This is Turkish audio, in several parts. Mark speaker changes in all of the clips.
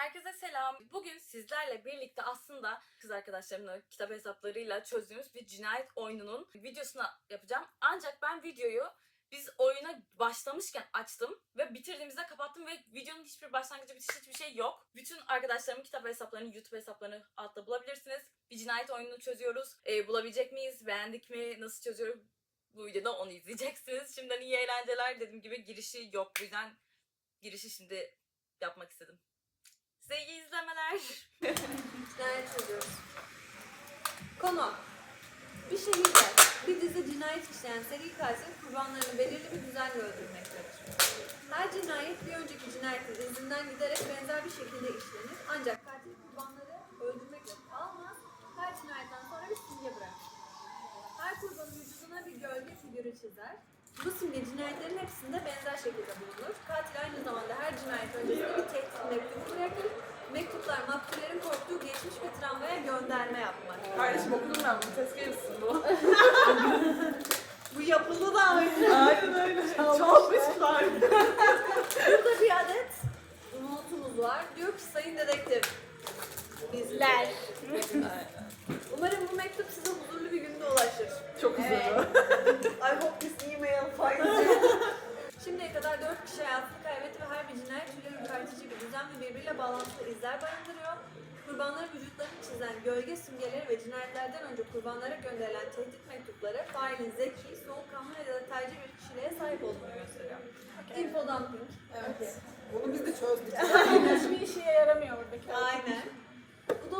Speaker 1: Herkese selam. Bugün sizlerle birlikte aslında kız arkadaşlarımla kitap hesaplarıyla çözdüğümüz bir cinayet oyununun videosunu yapacağım. Ancak ben videoyu biz oyuna başlamışken açtım ve bitirdiğimizde kapattım ve videonun hiçbir başlangıcı bitişi hiçbir şey yok. Bütün arkadaşlarımın kitap hesaplarını, YouTube hesaplarını altta bulabilirsiniz. Bir cinayet oyununu çözüyoruz. Ee, bulabilecek miyiz? Beğendik mi? Nasıl çözüyoruz? Bu videoda onu izleyeceksiniz. Şimdiden iyi eğlenceler. Dediğim gibi girişi yok. Bu yüzden girişi şimdi yapmak istedim. Size iyi izlemeler.
Speaker 2: Cinayet çözüyoruz. Konu. Bir şehirde bir dizi cinayet işleyen seri katil kurbanlarını belirli bir düzenle öldürmektedir. Her cinayet bir önceki cinayetin izinden giderek benzer bir şekilde işlenir. Ancak katil kurbanları öldürmekle kalmaz, her cinayetten sonra bir simge bırakır. Her kurbanın vücuduna bir gölge figürü çizer. Bu simge cinayetlerin hepsinde benzer şekilde bulunur. Katil aynı zamanda her cinayet öncesinde bir tehdit mektubu bırakır. Mektuplar maktullerin korktuğu geçmiş bir travmaya gönderme yapmak.
Speaker 3: Kardeşim okudum ben bunu. Tezkeresi bu.
Speaker 2: Bu yapıldı daha önce.
Speaker 3: Aynen öyle. Çalmışlar.
Speaker 2: Burada bir adet notumuz var. Diyor ki sayın dedektif. Bizler. Umarım bu mektup size huzurlu ulaşır.
Speaker 3: Çok huzurlu.
Speaker 2: I hope this email finds you. Şimdiye kadar dört kişi hayatını kaybetti ve her bir cinayet türlü ürpertici bir düzen ve birbiriyle bağlantılı izler barındırıyor. Kurbanların vücutlarını çizen gölge simgeleri ve cinayetlerden önce kurbanlara gönderilen tehdit mektupları failin zeki, soğukkanlı ve detaycı bir kişiliğe sahip olduğunu gösteriyor. Info dumping.
Speaker 3: Evet. Bunu biz de çözdük.
Speaker 4: Hiçbir işe yaramıyor oradaki.
Speaker 2: Aynen.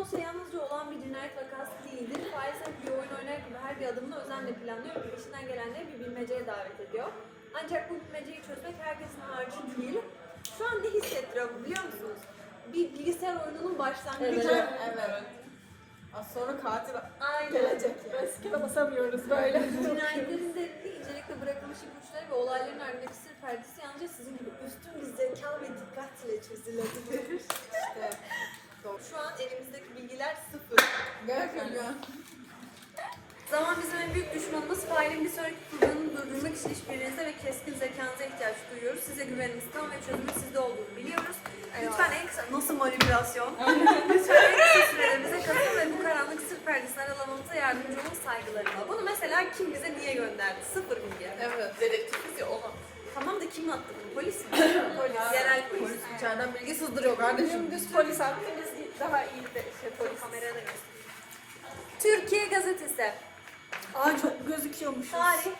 Speaker 2: Bu dosya yalnızca olan bir cinayet vakası değildir. Sanki bir oyun oynar gibi her bir adımını özenle planlıyor ve peşinden gelenleri bir bilmeceye davet ediyor. Ancak bu bilmeceyi çözmek herkesin harcı değil. Şu an ne hissettiriyor bu biliyor musunuz? Bir bilgisayar oyununun başlangıcı.
Speaker 3: evet. Az sonra katil
Speaker 2: Aynen.
Speaker 3: gelecek yani.
Speaker 4: Eskide basamıyoruz böyle.
Speaker 2: Cinayetlerin derinliği, incelikle bırakılmış ipuçları ve olayların ardındaki sır perdesi yalnızca sizin gibi üstün bir zeka ve dikkat ile çözülebilir.
Speaker 3: İşte.
Speaker 2: Şu an elimizdeki bilgiler sıfır.
Speaker 3: Gerçekten.
Speaker 2: Zaman bizim en büyük düşmanımız failin bir sonraki kurbanını durdurmak için işbirliğinize ve keskin zekanıza ihtiyaç duyuyoruz. Size güvenimiz tam ve çözümün sizde olduğunu biliyoruz. Lütfen en kısa... Nasıl manipülasyon? Lütfen en kısa sürede bize katılın ve bu karanlık sır perdesini aralamamıza yardımcı olun saygılarımla. Bunu mesela kim bize niye gönderdi? Sıfır bilgi.
Speaker 3: Evet. Dedektifiz ya ona.
Speaker 2: Tamam da kim attı bunu? Polis mi? polis. Yerel polis.
Speaker 3: İçeriden bilgi sızdırıyor kardeşim.
Speaker 4: Dümdüz polis attı daha iyi de şey polis.
Speaker 2: Kameraya da göster. Türkiye Gazetesi.
Speaker 4: Aa çok gözüküyormuş.
Speaker 2: Tarih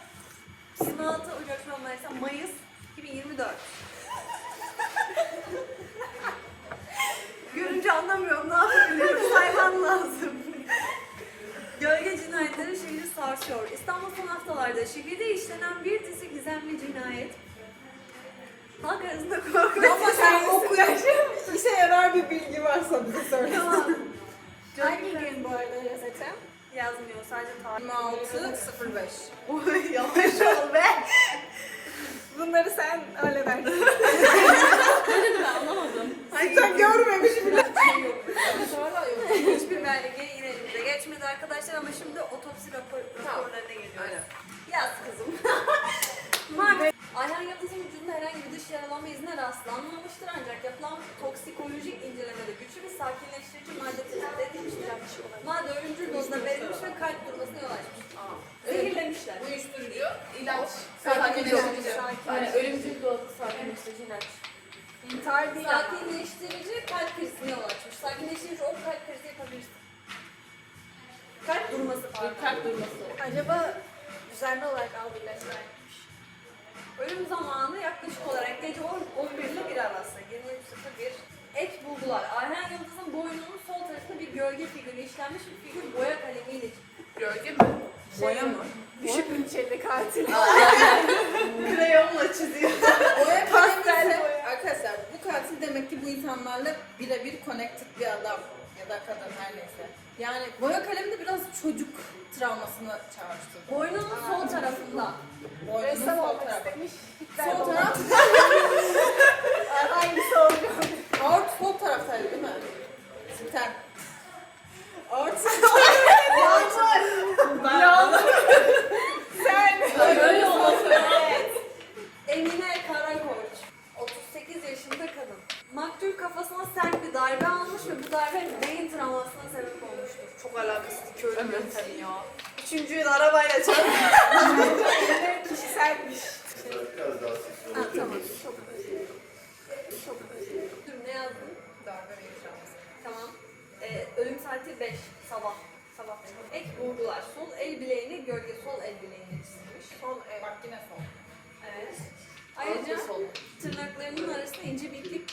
Speaker 2: 26 Ocak Mayıs, Mayıs 2024. Görünce anlamıyorum ne yapabilirim saymam lazım. Gölge cinayetleri şehri sarsıyor. İstanbul son haftalarda şehirde işlenen bir dizi gizemli cinayet. Halk arasında korku
Speaker 3: Ama sen okuyan işe yarar bir bilgi varsa bize söyle.
Speaker 2: Tamam.
Speaker 4: Hangi gün bu arada gazete?
Speaker 2: Yazmıyor sadece tarih.
Speaker 3: 26.05.
Speaker 2: Oy yavaş ol be.
Speaker 4: Bunları sen halledersin.
Speaker 3: Sen görmemiş bile.
Speaker 2: Hiçbir belge yine elimize geçmedi arkadaşlar ama şimdi otopsi rapor, raporlarına geliyoruz.
Speaker 3: Aynen.
Speaker 2: Yaz kızım. Mart. Ayhan Yıldız'ın vücudunda herhangi bir dış yaralanma izine rastlanmamıştır ancak yapılan toksikolojik incelemede güçlü bir sakinleştirici madde tespit edilmiştir. Madde ölümcül dozda verilmiş ve kalp durmasına yol açmış. Zehirlemişler.
Speaker 3: Uyuşturucu, ilaç,
Speaker 4: Sakinleştirici.
Speaker 3: Aynen ölümcül dozu sakinleştirici ilaç.
Speaker 4: İntihar değil.
Speaker 2: Sakinleştirici kalp krizine yol açmış. Sakinleştirici o kalp krizi yapabilirsin. Kalp durması pardon.
Speaker 3: Kalp durması.
Speaker 4: Acaba düzenli olarak al birleştirmiş.
Speaker 2: Ölüm zamanı yaklaşık olarak gece 10, 11 ile 1 arası. 23.01. Ek bulgular. Ayhan Yıldız'ın boynunun sol tarafında bir gölge figürü işlenmiş bir figür boya kalemiyle
Speaker 3: Gölge mi? Boya mı?
Speaker 4: Düşük bütçeli katil.
Speaker 2: kreyonla çiziyor.
Speaker 3: Boya
Speaker 4: boya.
Speaker 3: arkadaşlar bu katil demek ki bu insanlarla birebir connected bir adam ya da kadın her neyse. Yani boya kalemi de biraz çocuk travmasını çağrıştırdı.
Speaker 2: Boynunun sol tarafında.
Speaker 3: Boynunun
Speaker 4: Ressam
Speaker 3: sol
Speaker 4: olmak
Speaker 3: tarafı.
Speaker 4: istemiş.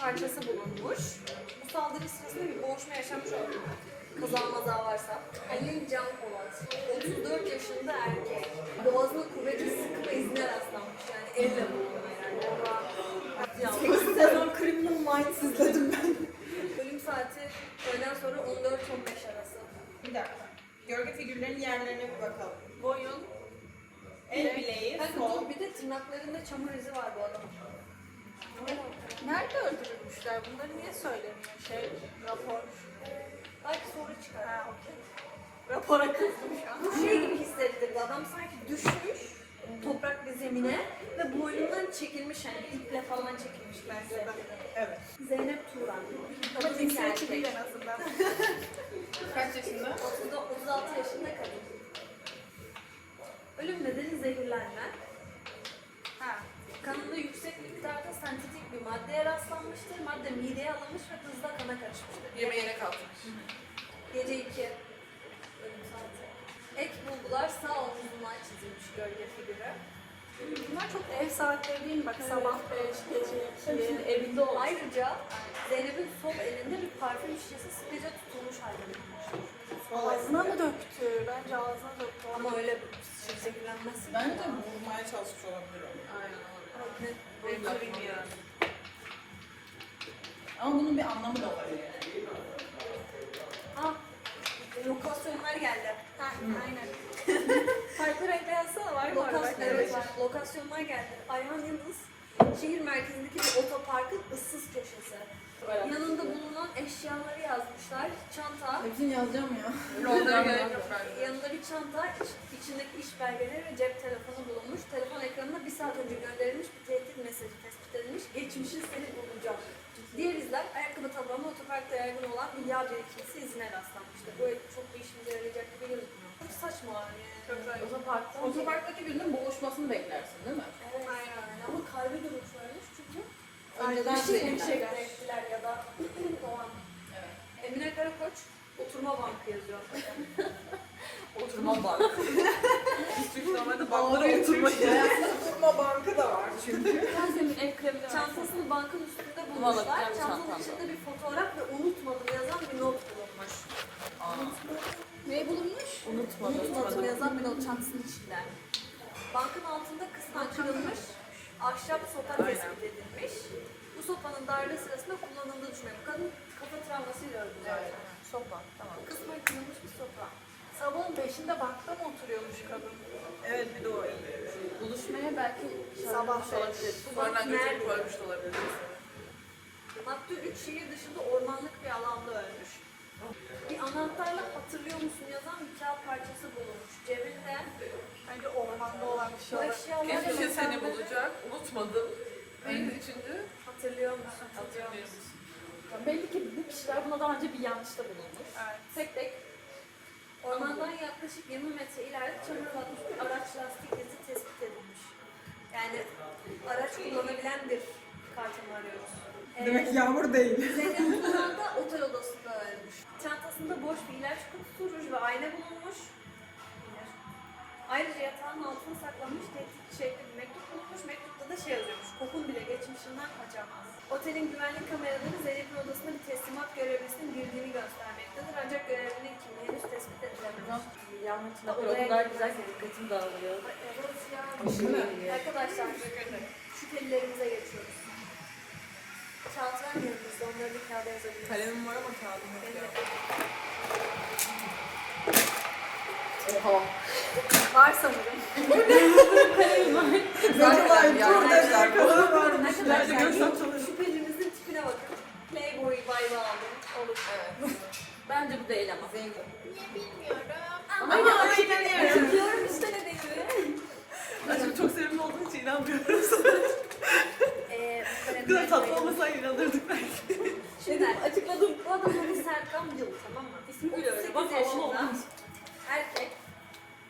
Speaker 2: Parçası bulunmuş. Bu saldırı sırasında bir boğuşma yaşamış olabilir. Kaza maza varsa. Halil Can Polat. 34 yaşında erkek. Boğazına kuvvetli sıkı ve izine rastlanmış. Yani elle vurdu herhalde. Yanlış.
Speaker 4: Sezon Criminal Minds izledim ben.
Speaker 2: Ölüm saati öğleden sonra 14-15 arası.
Speaker 3: Bir dakika. Gölge figürlerinin yerlerine bir bakalım.
Speaker 2: Boyun.
Speaker 3: El bileği, sol.
Speaker 2: bir de tırnaklarında çamur izi var bu adamın.
Speaker 4: Nerede öldürülmüşler? Bunları niye söylemiyor? Şey, rapor.
Speaker 2: Belki soru çıkar.
Speaker 4: Ha, okey. Rapora kızdım şu an.
Speaker 2: Bu şey gibi hissettirdi. Adam sanki düşmüş toprak bir zemine ve boynundan çekilmiş yani iple falan çekilmiş bence.
Speaker 3: Evet.
Speaker 2: Zeynep Turan.
Speaker 4: Ama cinsiyetçi değil en azından.
Speaker 3: Kaç yaşında?
Speaker 2: 30'da 36 yaşında kadın. Ölüm nedeni zehirlenme.
Speaker 4: Ha.
Speaker 2: Kanında yüksek miktarda sentetik bir maddeye rastlanmıştır. Madde mideye alınmış ve hızla kana karışmıştır.
Speaker 3: Yemeğine kalkmış.
Speaker 2: Gece 2. Ölüm saati. Ek bulgular sağ omzundan çizilmiş gölge figürü.
Speaker 4: Bunlar çok ev saatleri değil mi? Bak sabah 5, gece 2.
Speaker 2: evinde olmuş. Ayrıca Zeynep'in sol elinde bir parfüm şişesi sıkıca tutulmuş halde bulunmuş.
Speaker 4: Ağzına mı döktü? Bence ağzına döktü.
Speaker 2: Ama öyle zehirlenmezsin.
Speaker 3: Bence vurmaya çalışmış olabilir o.
Speaker 2: Ne? Boyutu bilmiyorum.
Speaker 3: Ama bunun bir anlamı da olabilir.
Speaker 4: Aynen. Farklı renkle yazsana var mı orada?
Speaker 2: Lokasyon, evet, var. Lokasyonlar geldi. Ayhan Yıldız, şehir merkezindeki bir otoparkın ıssız köşesi. Yanında bulunan eşyaları yazmışlar. Çanta,
Speaker 3: Hepsini yazacağım ya.
Speaker 2: yanında bir çanta, iç- içindeki iş belgeleri ve cep telefonu bulunmuş. Telefon ekranına bir saat önce gönderilmiş bir tehdit mesajı tespit edilmiş. Geçmişin seni bulacak. Diğer izler ayakkabı tabanı otoparkta yaygın olan bir yağ birikintisi izine rastlanmıştır. Böyle çok bir işimize yarayacak gibi gözükmüyor. Saçma yani.
Speaker 4: Çok.
Speaker 2: Otoparkta.
Speaker 3: Otoparktaki birinin boğuşmasını beklersin değil mi?
Speaker 2: Evet.
Speaker 4: Aynen.
Speaker 2: Yani ama kalbi duruş vermiş çünkü.
Speaker 3: Önceden
Speaker 2: bir şey ettiler ya da o an.
Speaker 3: Evet.
Speaker 2: Emine Karakoç oturma bankı yazıyor.
Speaker 1: Oturma bak.
Speaker 3: Normalde banklara oturmayı. Durma bankı da var çünkü.
Speaker 1: Yasemin el kremini
Speaker 2: Çantasını bankın üstünde bulmuşlar. Çantanın içinde bir fotoğraf ve unutmadım yazan bir not bulunmuş.
Speaker 1: Unutmadım.
Speaker 2: Unutmadım yazan bir not çantasının içinde. Bankın altında kısmen kırılmış ahşap sopa tespit edilmiş. Bu sopanın darbe sırasında kullanıldığı düşünüyorum. Kadın kafa travmasıyla öldü zaten.
Speaker 4: Sopa. Tamam.
Speaker 2: Kısmen kırılmış bir sopa.
Speaker 4: Sabahın 5'inde bankta mı oturuyormuş kadın?
Speaker 3: Evet bir de o.
Speaker 1: Buluşmaya belki
Speaker 4: Sabah
Speaker 1: olabilir.
Speaker 2: Bu bank nerede?
Speaker 3: koymuş olabilir.
Speaker 2: Maktul 3 şehir dışında ormanlık bir alanda ölmüş. Bir anahtarla hatırlıyor musun yazan bir kağıt parçası bulunmuş. Cebinde
Speaker 4: Bence
Speaker 2: eşyalar
Speaker 5: Geçmişe seni bulacak. Unutmadım. Neydi üçüncü?
Speaker 2: Hatırlıyor musun? Hatırlıyor musun?
Speaker 1: Belli ki bu kişiler buna daha önce bir yanlışta bulunmuş.
Speaker 4: Evet.
Speaker 2: Tek tek ormandan yaklaşık 20 metre ileride çamur batmış bir araç lastik izi tespit edilmiş. Yani araç kullanabilen bir kartını arıyoruz.
Speaker 3: Demek yağmur değil.
Speaker 2: Zeynep Turan da otel odasında ölmüş. Çantasında boş bir ilaç kutusu, ruj ve ayna bulunmuş. Ayrıca yatağın altına saklanmış tehdit şekli bir mektup bulunmuş. Mektupta da şey yazıyormuş. Kokun bile geçmişinden kaçamaz. Otelin güvenlik kameraları Zeynep'in odasında bir teslimat görevlisinin girdiğini göstermektedir. Ancak görevlinin kimliği henüz tespit edilememiş.
Speaker 1: Yağmur
Speaker 2: Ha,
Speaker 1: o kadar güzel ki dikkatim dağılıyor.
Speaker 2: Evet. Arkadaşlar şüphelilerimize geçiyoruz. Kağıt yanınızda? Onları bir kağıda yazabiliriz.
Speaker 5: Kalemim var ama kağıdım yok
Speaker 2: Benim
Speaker 5: ya.
Speaker 2: de.
Speaker 1: Oha.
Speaker 4: Var sanırım.
Speaker 3: Zaten dur
Speaker 5: arkadaşlar,
Speaker 3: dediler. kadar varmış.
Speaker 2: Arkadaşlar
Speaker 5: Nerede görsem
Speaker 2: şu şüphelimizin tipine bakın. Playboy vibe'ı aldım. Olur.
Speaker 5: Evet.
Speaker 1: Bence bu değil ama.
Speaker 2: Ama ama inanıyorum. Diyorum işte ne dediğini.
Speaker 5: Aşkım çok sevimli olduğun için inanmıyoruz.
Speaker 2: Eee
Speaker 5: Bu kadar tatlı olmasaydı inanırdık belki.
Speaker 2: Şimdi açıkladım. Bu adamın adı Serkan Yıl tamam mı?
Speaker 1: İsmi öyle.
Speaker 2: 38
Speaker 1: Bak havalı olmuş.
Speaker 2: erkek.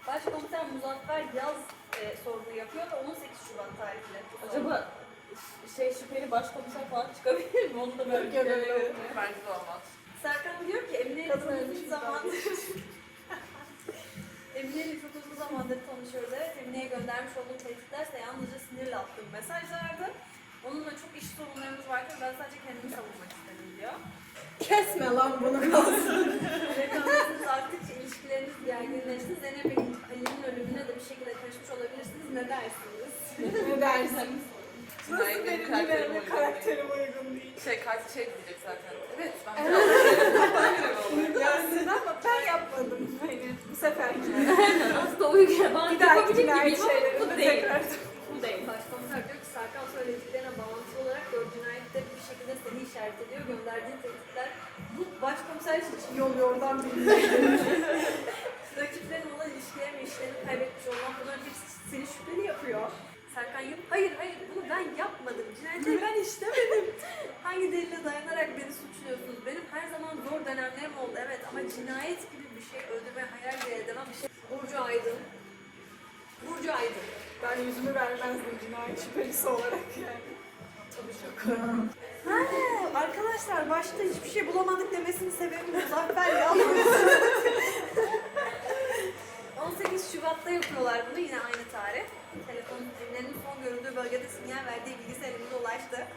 Speaker 2: Başkomiser Muzaffer Yaz e, sorgu yapıyor ve 18 Şubat tarihli.
Speaker 1: Acaba şey şüpheli başkomiser falan çıkabilir mi? Onu da böyle
Speaker 5: Bence
Speaker 1: görüyorum.
Speaker 5: de olmaz.
Speaker 2: Serkan diyor ki Emine ile çok uzun zamandır Emine ile çok uzun zamandır tanışıyoruz. Evet Emine'ye göndermiş olduğum tehditlerse yalnızca sinirle attığım mesajlardı. Onunla çok iş sorunlarımız varken ben sadece kendimi savunmak istedim diyor.
Speaker 3: Kesme lan bunu kalsın.
Speaker 2: Rekabetsiz arttıkça ilişkileriniz gerginleşti. Zeynep ve Halil'in ölümüne de bir şekilde karışmış olabilirsiniz. Ne dersiniz?
Speaker 3: ne dersin?
Speaker 5: Nasıl
Speaker 3: benim karakterim uygun değil.
Speaker 5: Şey katil şey diyecek zaten. Evet ben
Speaker 4: Yasin ama ben yapmadım. Hani bu seferki.
Speaker 1: Aslında uygun.
Speaker 4: Bir
Speaker 1: yapabilir
Speaker 4: cinayet
Speaker 1: gibiyim ama bu
Speaker 4: de
Speaker 1: değil. Bu değil.
Speaker 2: Başkomiser diyor ki Serkan söylediklerine bağlantılı olarak dört cinayette bir şekilde seni işaret ediyor. Gönderdiğin tehditler bu başkomiser hiç
Speaker 4: Yol yordan bilmiyorum.
Speaker 2: İlişkilerini işlerini kaybetmiş olman bunların hepsi seni şüpheli yapıyor. Serkan yok. Hayır hayır bunu ben yapmadım. Cinayetleri ben işlemedim. Hangi delile dayanarak beni suçluyorsunuz? Benim her zaman zor dönemlerim oldu evet ama cinayet gibi bir şey öldürmeye hayal bile edemem bir şey. Burcu Aydın. Burcu Aydın.
Speaker 4: Ben yüzümü vermezdim cinayet şüphelisi olarak yani.
Speaker 5: tabii çok.
Speaker 2: Ha, arkadaşlar başta hiçbir şey bulamadık demesinin sebebi Muzaffer yalnız. 18 Şubat'ta yapıyorlar bunu yine aynı tarih. Telefon Emine'nin son görüldüğü bölgede sinyal verdiği bilgisi elimize ulaştı.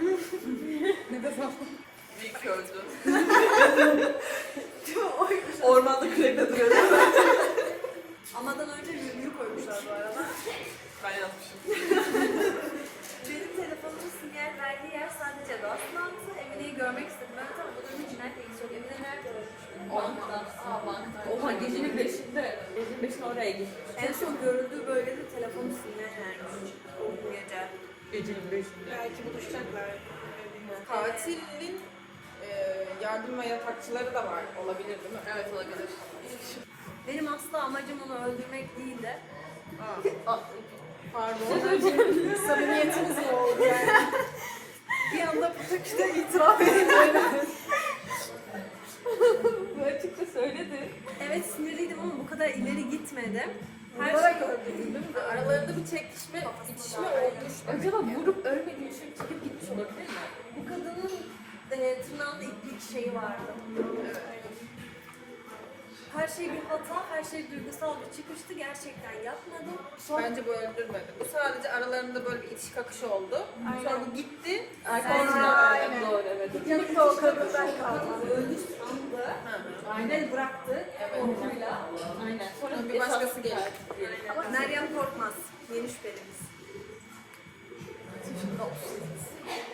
Speaker 5: İyi ki öldü. Ormanda kürekle duruyor.
Speaker 2: Amadan önce virgül koymuşlar bu arada.
Speaker 5: Ben yazmışım.
Speaker 2: Benim telefonumun sinyal verdiği yer sadece rastlantı. Emine'yi görmek istedim. Ben tamam bu cinayetle ilgisi yok. Emine nerede ölmüş?
Speaker 1: Bankta. Aa bankta. Oha gecenin beşinde. Gecenin beşinde oraya gitmiş.
Speaker 2: En son görüldüğü bölgede telefonu sinyal vermiş. O gece.
Speaker 5: Gecenin beşinde.
Speaker 4: Belki buluşacaklar.
Speaker 3: Katilin e, yardım ve yatakçıları da var. Olabilir değil mi?
Speaker 5: Evet olabilir.
Speaker 2: Benim asla amacım onu öldürmek değil de
Speaker 3: Aa, pardon.
Speaker 4: Samimiyetiniz mi oldu yani? bir anda bu takışta itiraf edin.
Speaker 1: Açıkça söyledi.
Speaker 2: evet sinirliydim ama bu kadar ileri gitmedim. Her
Speaker 3: Olarak
Speaker 2: şey
Speaker 3: değil mi? Aralarında bir çekişme, itişme olmuş.
Speaker 1: Acaba vurup ölmediği için çekip gitmiş olabilir mi?
Speaker 2: bu kadının e, tırnağında iplik şeyi vardı. Her şey bir hata, her şey duygusal bir çıkıştı. Gerçekten yapmadım. Sonra
Speaker 3: Bence bu öldürmedi. Bu sadece aralarında böyle bir itiş kakış oldu. Sonra bu gitti.
Speaker 4: Aynen.
Speaker 1: doğru evet.
Speaker 4: Yanımda o kadından kalmaz.
Speaker 2: öldü sandı. Aynen bıraktı.
Speaker 3: Evet.
Speaker 2: Korkuyla.
Speaker 1: Aynen. Sonra
Speaker 3: bir başkası geldi.
Speaker 2: Ama Meryem Korkmaz. Yeni şüphelimiz.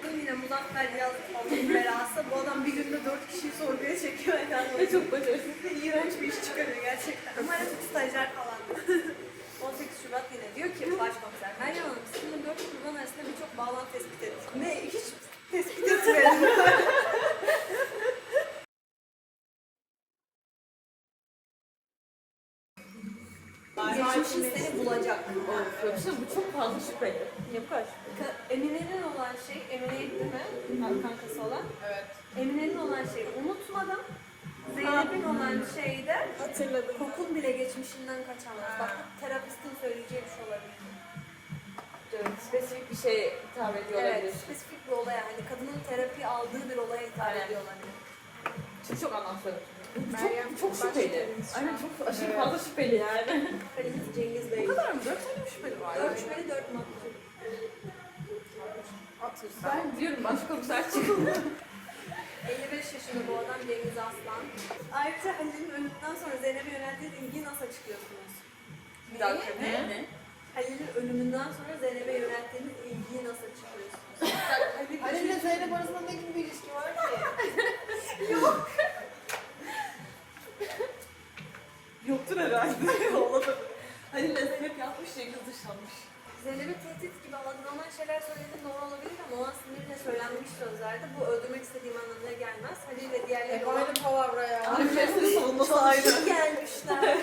Speaker 2: Bu yine Muzaffer Yaz Allah'ın bağlantı tespit ettik. Ne? Hiç tespit etmedim. Geçmişin seni bulacak.
Speaker 1: Yoksa bu çok fazla şüpheli.
Speaker 2: Yapar. Emine'nin olan şey, Emine gitti mi? Kankası olan.
Speaker 3: Evet.
Speaker 2: Emine'nin olan şey unutmadan Zeynep'in olan şey de
Speaker 4: Hatırladım.
Speaker 2: kokun bile geçmişinden kaçamaz. Bak bu terapistin söyleyeceği bir şey olabilir.
Speaker 1: Spesifik bir şey hitap ediyor olabilir.
Speaker 2: Evet, spesifik bir olaya hani kadının terapi aldığı bir olaya hitap
Speaker 1: Aynen.
Speaker 2: ediyor olabilir.
Speaker 1: Çünkü çok anlamsız.
Speaker 4: Meryem
Speaker 1: çok, çok şüpheli.
Speaker 4: şüphelimiz şu
Speaker 1: Aynen
Speaker 4: an.
Speaker 1: çok aşırı
Speaker 4: Evet.
Speaker 1: fazla şüpheli yani.
Speaker 2: Kalemiz Cengiz Bey.
Speaker 5: Bu kadar mı? Dört tane mi şüpheli var?
Speaker 2: Dört şüpheli dört.
Speaker 3: Atırsan.
Speaker 1: Ben diyorum başkomiser çıkıldı.
Speaker 2: 55 yaşında bu adam Cengiz Aslan. Ayrıca Halil'in ölümünden sonra Zeynep'e yöneldiği ilgiyi nasıl açıklıyorsunuz?
Speaker 5: Bir dakika ne?
Speaker 1: Ne?
Speaker 2: Halil'in ölümünden sonra Zeynep'e yönelttiğiniz ilgiyi nasıl açıklıyorsunuz?
Speaker 3: Halil ile Zeynep arasında ne gibi bir ilişki var ki?
Speaker 5: Yoktur herhalde. Olabilir. Halil'le Zeynep yapmış Cengiz dışlanmış.
Speaker 2: Zeynep'e tehdit gibi algılanan şeyler söylediğin doğru olabilir ama o an sinirle söylenmiş sözlerdi. Bu öldürmek istediğim anlamına gelmez. Halil ve diğerleri
Speaker 3: Hep
Speaker 2: olan
Speaker 3: aynı palavra ya.
Speaker 5: Herkesin savunması ayrı.
Speaker 2: gelmişler.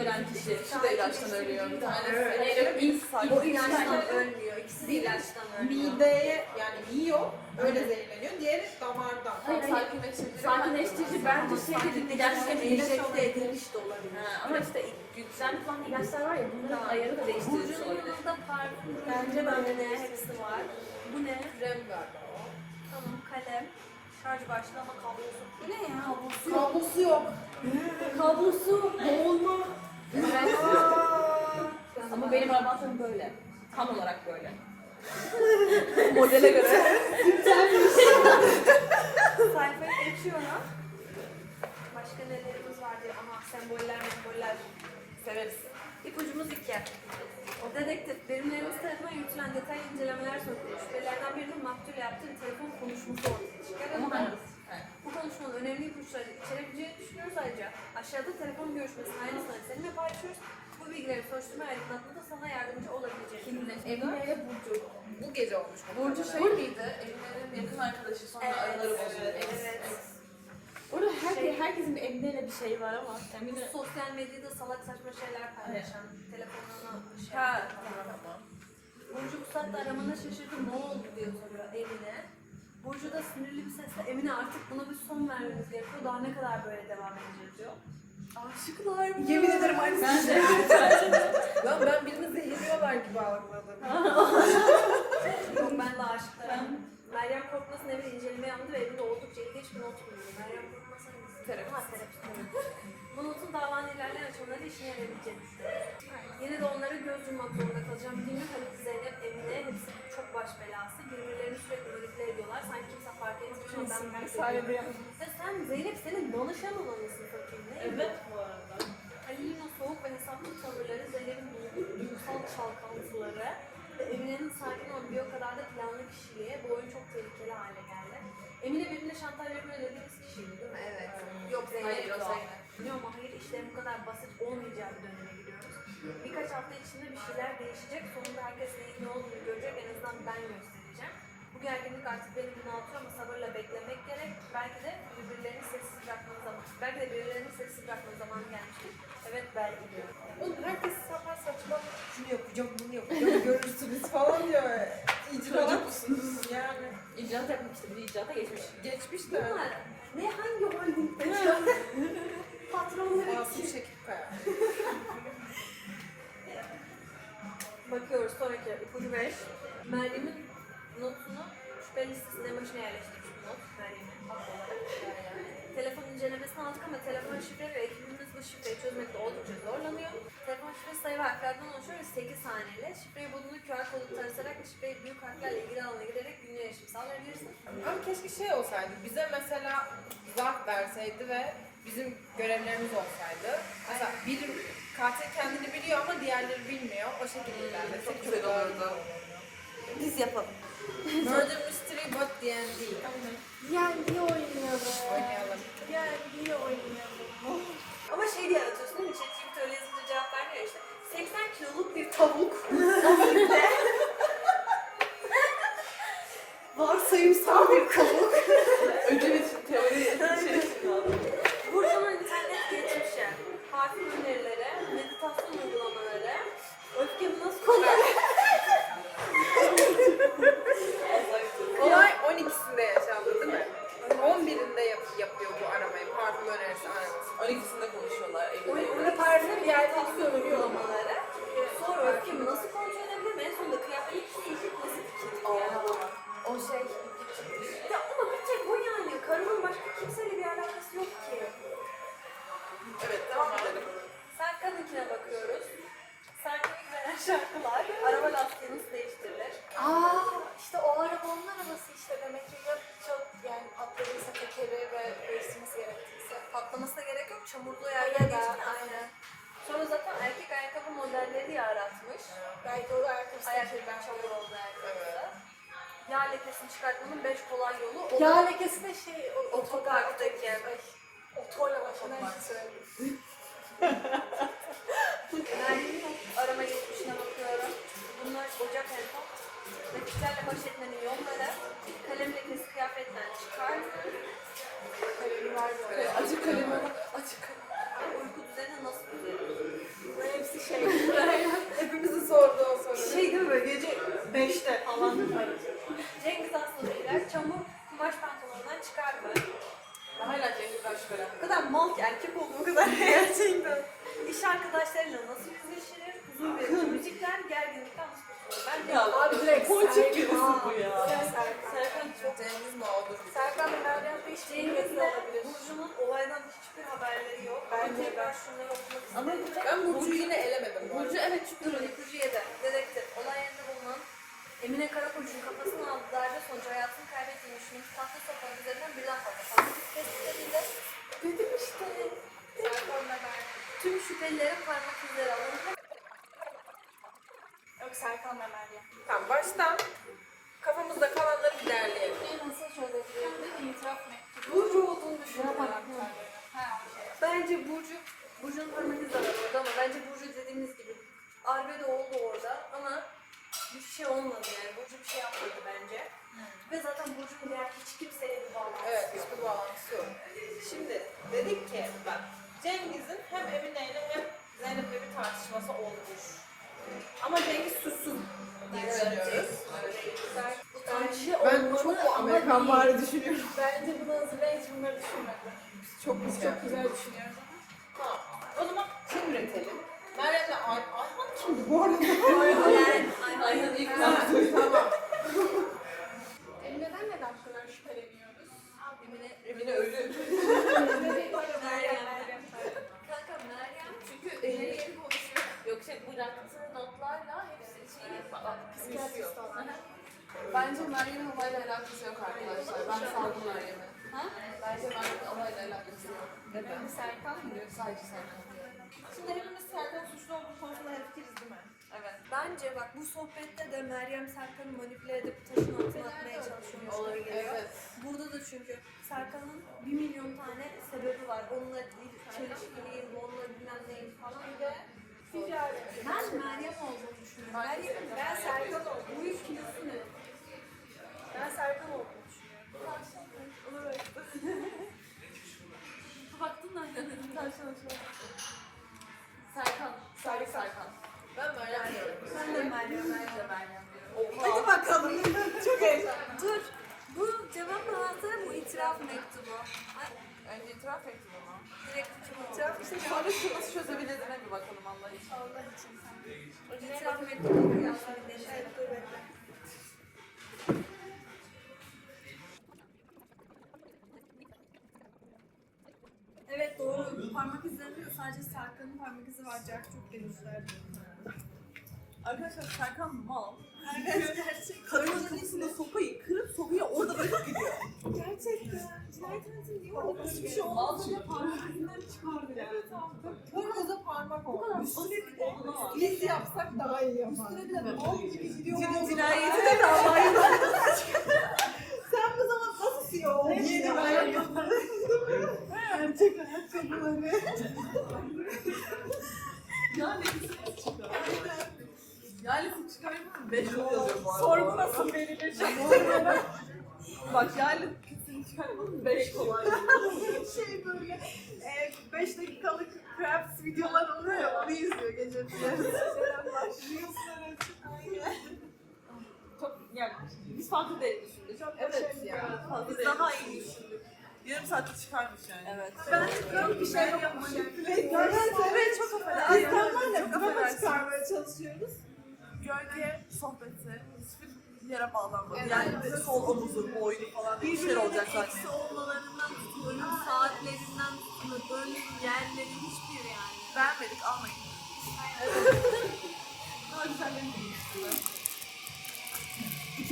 Speaker 1: Ölen kişi.
Speaker 5: Şu da ilaçtan ölüyor. Bir tanesi.
Speaker 1: Evet. İlk
Speaker 2: O ilaçtan ölmüyor. İkisi de ilaçtan ölüyor.
Speaker 4: mideye yani yiyor, öyle zehirleniyor. Diğeri damardan.
Speaker 1: Hayır.
Speaker 5: Sakinleştirici.
Speaker 1: Sakinleştirici bence şey dedik gerçekten
Speaker 2: enjekte edilmiş de olabilir.
Speaker 1: Ha, ama işte güçlenmiş olan ilaçlar var ya bunların ayarı da
Speaker 2: Burcu'nun
Speaker 1: olabilir.
Speaker 2: yanında parfüm,
Speaker 4: Bence
Speaker 2: böyle ne hepsi var. Bu ne?
Speaker 3: Krem galiba o.
Speaker 2: Tamam kalem. Şarj başlığı ama kablosu. Bu ne ya? Kablosu.
Speaker 3: Kablosu yok.
Speaker 2: Kablosu. Boğulma.
Speaker 1: Ama benim arabam böyle. Tam olarak böyle. Modele göre.
Speaker 2: Sayfayı geçiyorum. Başka nelerimiz var diye. Aha semboller semboller.
Speaker 5: Severiz.
Speaker 2: İpucumuz iki. O dedektif, birimlerimiz tarafından yürütülen detaylı incelemeler sonucu şüphelerden birinin maktul yaptığı bir telefon konuşması ortaya çıkar.
Speaker 1: Ama
Speaker 2: Ama
Speaker 1: hangisi?
Speaker 2: bu konuşmanın önemli ipuçları içerebileceğini düşünüyoruz ayrıca. Aşağıda telefon görüşmesinin aynısını seninle paylaşıyoruz. Bu bilgileri soruşturma aydınlatmada sana yardımcı olabilecek.
Speaker 3: Emine ile Burcu. Bu gece olmuş. bu
Speaker 5: Burcu şey miydi? Emine'nin yakın arkadaşı sonra
Speaker 2: Evet,
Speaker 5: araları bozuldu.
Speaker 2: Evet.
Speaker 1: Orada herke, herkesin bir Emine'yle bir şey var ama Emine...
Speaker 2: Sosyal medyada salak saçma şeyler paylaşan, telefonuna şey
Speaker 5: Ha,
Speaker 2: yapan. Burcu bu saatte aramana şaşırdı, ne oldu diye soruyor Emine. Burcu da sinirli bir sesle Emine artık buna bir son vermemiz gerekiyor, daha ne kadar böyle devam edeceğiz diyor.
Speaker 5: Aşıklar mı?
Speaker 4: Yemin ederim aynısı.
Speaker 1: Ben de.
Speaker 3: Lan ben birini zehirliyorlar gibi algıladım.
Speaker 2: Yok ben de aşıklarım. Meryem Korkmaz'ın evi incelemeye alındı ve evinde oldukça ilginç bir not bulunuyor. Meryem Korkmaz'ın
Speaker 5: Terapist.
Speaker 2: Ha, terapist. Bu notun davanın ilerleyen aşamaları işine yarayabileceğini düşünüyorum. Yine de onlara göz yummak zorunda kalacağım. Bilmiyorum Halit, Zeynep, Emine hepsi çok baş belası. Birbirlerini sürekli manipüle ediyorlar. Sanki kimse fark etmiyor ama ben fark ediyorum. Ya sen Zeynep senin danışanın anasını satayım. Ne?
Speaker 1: Evet bu arada.
Speaker 2: Halil'in o soğuk ve hesaplı tavırları, Zeynep'in duygu- duygusal çalkantıları ve Emine'nin sakin olan bir o kadar da planlı kişiliği bu oyun çok tehlikeli hale geldi. Emine birbirine şantaj yapıyor dediğimiz Yok Zeynep
Speaker 5: Hayır.
Speaker 2: Biliyorum hayır işlerin bu kadar basit olmayacağı bir döneme giriyoruz. Birkaç hafta içinde bir şeyler değişecek. Sonunda herkes neyin ne olduğunu görecek. En azından ben göstereceğim. Bu gerginlik artık beni bunaltıyor ama sabırla beklemek gerek. Belki de birbirlerini sessiz bırakmanın zamanı. Belki de birilerini sessiz bırakmanın zamanı gelmiştir. Evet belki diyor.
Speaker 3: Oğlum herkes saçma saçma şunu yapacağım bunu yapacağım görürsünüz falan diyor.
Speaker 5: Çocuk musunuz?
Speaker 3: Yani
Speaker 1: İcraat yapmak işte bir icraata geçmiş.
Speaker 3: geçmiş de.
Speaker 2: Bunlar ne hangi holdingde şu an? Patronları
Speaker 3: Masum Şekip Kaya.
Speaker 2: Bakıyoruz sonraki ipucu 5. Meryem'in notunu şüphe listesine başına yerleştirmiş bu not. Meryem'in haklı olarak. Telefon incelemesini aldık ama telefon şifre ve ekibimiz bu şifreyi çözmekte oldukça zorlanıyor. Telefon şifresi sayı ve harflerden oluşuyor ve 8 saniyeli. Şifreyi bulduğunda QR kodu tarasarak ve şifreyi büyük harflerle ilgili alana giderek günlüğe sağlayabilirsin.
Speaker 3: Ama keşke şey olsaydı, bize mesela zarf verseydi ve bizim görevlerimiz olsaydı. Mesela bir katil kendini biliyor ama diğerleri bilmiyor. O şekilde ilerlesek
Speaker 5: Çok güzel olurdu.
Speaker 2: Biz yapalım.
Speaker 3: Murder Mystery but D&D.
Speaker 4: Yendi oynayalım.
Speaker 3: Oynayalım.
Speaker 4: Yendi oynayalım.
Speaker 2: Ama şey diye yaratıyorsun değil mi? ChatGPT öyle yazınca cevap vermiyor işte. 80 kiloluk bir tavuk.
Speaker 4: Varsayımsal bir.
Speaker 5: Önce bir teori şey
Speaker 2: Burcu'nun internet geçmişi, parfüm önerileri, meditasyon uygulamaları, öfkemi nasıl kontrol
Speaker 3: Olay 12'sinde
Speaker 4: söyleyeyim.
Speaker 2: Meryem'in arama geçmişine bakıyorum. Bunlar ocak en son. Rakiplerle baş etmenin yolları. Kalem lekesi kıyafetten çıkar.
Speaker 4: Kalemi var böyle. Acı kalemi, acı kalemi.
Speaker 2: Uyku düzeni nasıl
Speaker 4: hepsi şey. Hepimizin sorduğu o soru.
Speaker 5: Şey değil mi böyle gece 5'te falan.
Speaker 2: Mal ki erkek olduğu kadar gerçekten. İş arkadaşlarıyla nasıl yüzleşilir? Huzur verici müzikler gerginlikten nasıl? Bence
Speaker 5: Ya
Speaker 4: Abi direkt
Speaker 5: Ponçik
Speaker 4: Serkan.
Speaker 5: gibisin bu ya.
Speaker 2: Serkan çok
Speaker 3: Cengiz mi olur?
Speaker 4: Serkan ve Meryem hiç
Speaker 2: Cengiz'le
Speaker 4: olabilir.
Speaker 2: Burcu'nun olaydan hiçbir haberleri yok. Ben
Speaker 4: Bence ben.
Speaker 2: şunları okumak
Speaker 5: Ama
Speaker 2: istedim.
Speaker 3: Ben Burcu'yu yine elemedim bu
Speaker 2: Burcu evet Çukur'un ipucuya da dedektif. Olay yerinde bulunan Emine Karakoç'un kafasına aldığı darbe sonucu hayatını kaybettiğini düşündüğü tahta sokağın üzerinden birden fazla parmak izi tespit edildi.
Speaker 4: Dedim işte.
Speaker 2: Serkan ve Meryem. Tüm şüphelilerin parmak izleri alındı.
Speaker 4: Yok Serkan ve Meryem.
Speaker 3: Tamam baştan kafamızda kalanları bir derleyelim.
Speaker 4: Nasıl çözebilirim? İtiraf mektubu.
Speaker 2: Burcu olduğunu düşünüyorum.
Speaker 4: Ha, okey.
Speaker 2: Bence Burcu, Burcu'nun parmak var orada ama bence Burcu dediğimiz gibi Arbe de oldu orada ama bir şey olmadı yani. Burcu bir şey yapmadı bence. Ve zaten Burcu'nun diğer hiç kimseye bir bağlantısı
Speaker 3: Evet
Speaker 2: yok.
Speaker 3: hiçbir bağlantısı yok.
Speaker 5: Şimdi dedik ki bak Cengiz'in hem Emine ile hem Zeynep'le bir tartışması olmuş. Ama Cengiz suçsuz diye düşünüyoruz.
Speaker 2: Bu tartışma
Speaker 3: Ben çok bu Amerikan bari düşünüyorum.
Speaker 4: Bence bunu hazırlayan hiç bunları düşünmedi.
Speaker 3: Çok
Speaker 4: Biz çok güzel düşünüyoruz. Serkan mı diyorsun?
Speaker 6: Sadece Serkan.
Speaker 5: Şimdi hepimiz Serkan suçlu olduğu konusunda hemfikiriz değil mi?
Speaker 6: Evet.
Speaker 2: Bence bak bu sohbette de Meryem Serkan'ı manipüle edip taşın altına atmaya çalışıyormuş gibi geliyor.
Speaker 6: Evet.
Speaker 2: Burada da çünkü Serkan'ın bir milyon tane sebebi var. Onunla çelişkiliyim, onunla bilmem neyim falan. Bir de ben Meryem olduğunu düşünüyorum. Meryem, ben Serkan oldum. Bu kilosu ne? Ben Serkan olduğunu
Speaker 6: Serkan. Sadece Serkan.
Speaker 3: Ben Meryem diyorum.
Speaker 2: Sen de Meryem.
Speaker 6: Ben de Meryem diyorum.
Speaker 5: Hadi bakalım. Çok heyecanlı.
Speaker 2: Dur. Bu cevap anahtarı bu itiraf mektubu.
Speaker 6: Önce itiraf ettim ama.
Speaker 2: direkt itiraf işte
Speaker 6: Sonra şu nasıl çözebilirine bir bakalım Allah için.
Speaker 2: Allah için sen. İtiraf mektubu Cerk çok demişler.
Speaker 5: Arkadaşlar Serkan mal. Gerçekten. Karının kafasında sopayı kırıp sopayı orada bırakıp gidiyor.
Speaker 4: Gerçekten. Cinayetin niye orada
Speaker 5: Hiçbir şey olmaz.
Speaker 4: parmak izinden çıkardı yani.
Speaker 5: Burada parmak olmuş. Üstüne olamaz.
Speaker 4: Biz yapsak daha iyi yapar. Üstüne bir de bal gibi gidiyor.
Speaker 5: Cin- Cinayeti de davayı Sen bu zaman nasıl CEO oldun? Yeni ben
Speaker 4: Gerçek ayakkabıları.
Speaker 5: Yani yani siz çıkarmadın 5 yıl yazıyorum bu arada.
Speaker 4: Sorgu nasıl verilir?
Speaker 5: Bak yani kesin çıkarmadın 5 kolay.
Speaker 4: şey böyle 5 dakikalık crafts videolar oluyor ya onu izliyor gece.
Speaker 5: Çok yani biz fazla değil düşündük.
Speaker 4: Çok
Speaker 3: Evet
Speaker 4: başarılı.
Speaker 3: ya.
Speaker 5: Fazla
Speaker 4: Biz daha iyi düşündük.
Speaker 5: Yarım saatte çıkarmış yani. Evet.
Speaker 4: Ben çıkıyorum bir şey yapmış. Evet,
Speaker 5: çok affedersin.
Speaker 4: Biz
Speaker 5: Çok
Speaker 4: drama
Speaker 5: affedersin.
Speaker 4: çıkarmaya çalışıyoruz.
Speaker 5: Gölge sohbeti hiçbir yere bağlanmadı. Yani sol omuzu, boynu falan bir şeyler olacak zaten.
Speaker 2: eksi olmalarından tutulur, saatlerinden tutulur, böyle yerleri hiçbir yani.
Speaker 5: Beğenmedik almayın. Daha güzellerini